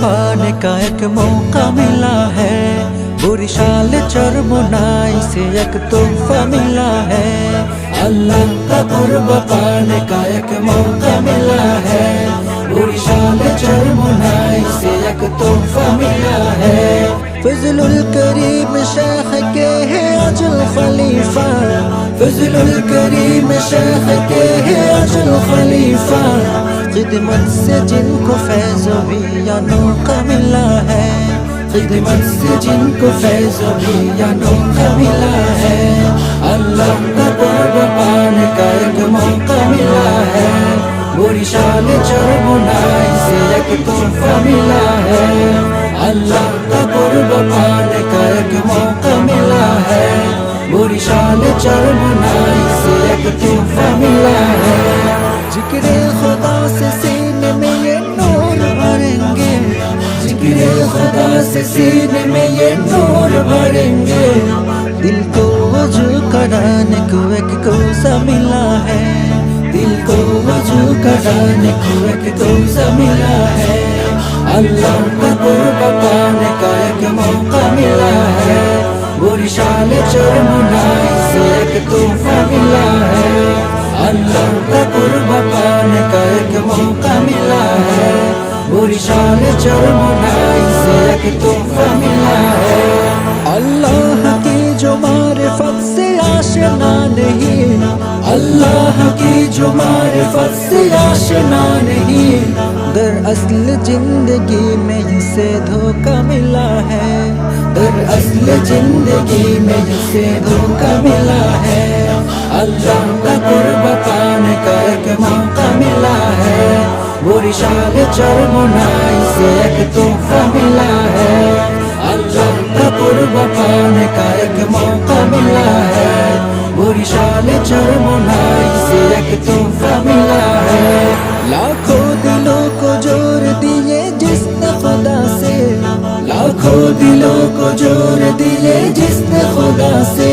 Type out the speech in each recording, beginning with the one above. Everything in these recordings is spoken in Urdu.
پانے کا ایک موقع ملا ہے۔ بری شال چرمنائی سے ایک تحفہ ملا ہے۔ اللہ کا قرب پانے کا ایک موقع ملا ہے۔ بری شال چرمنائی سے ایک تحفہ ملا ہے۔ فضل الکریم شیخ کے ہے عجل خلیفہ۔ فضل الکریم شیخ کے ہے عجل خلیفہ۔ خدمت سے جن کو فیض و یا نوقہ ملا ہے۔ خدمت سے جن کو فیض و یا نوقہ ملا ہے۔ اللہ کا درب پانے کا ایک موقع ملا ہے۔ بری شال چر بنائی سے ایک تحفہ ملا ہے۔ اللہ کا قرب پانے کا ایک موقع ملا ہے۔ بری شال چر بنائی پھر خدا سے سینے میں یہ نور بھریں گے دل کو وجو کرانے کو ایک کوسا ملا ہے دل کو وجو کرانے کو ایک کوسا ملا ہے اللہ کا قرب پانے کا ایک موقع ملا ہے وہ رشال چرمنا سے ایک توفہ ملا ہے اللہ کا قرب پانے کا ایک موقع ملا ہے وہ رشال چرمنا ایک تحفہ ملا اللہ کی جو معرفت سے آشنا نہیں، اللہ کی جو معرفت سے آشنا نہیں۔ دراصل زندگی میں اسے دھوکہ ملا ہے۔ دراصل زندگی میں اسے دھوکہ ملا ہے۔ اللہ کا قرب پانے کا ایک موقع ملا ہے۔ بری شال چرمنا اسے ایک تحفہ ملا বরিশালে চরমনাই সে এক তোহফা মিলা হে লাখো দিলো কো জোর দিয়ে জিসনে খোদা সে লাখো দিলো কো জোর দিয়ে জিসনে খোদা সে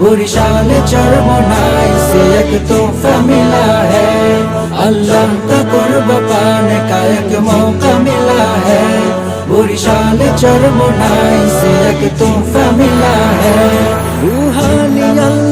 বরিশালে চরমনায় সে এক তোহফা মিলা হ্যায় আল্লাহ কা করব পানে কা এক মৌকা মিলা হ্যায় বরিশালে চরমনায় সে এক তোহফা মিলা হ্যায় রুহানি আল্লাহ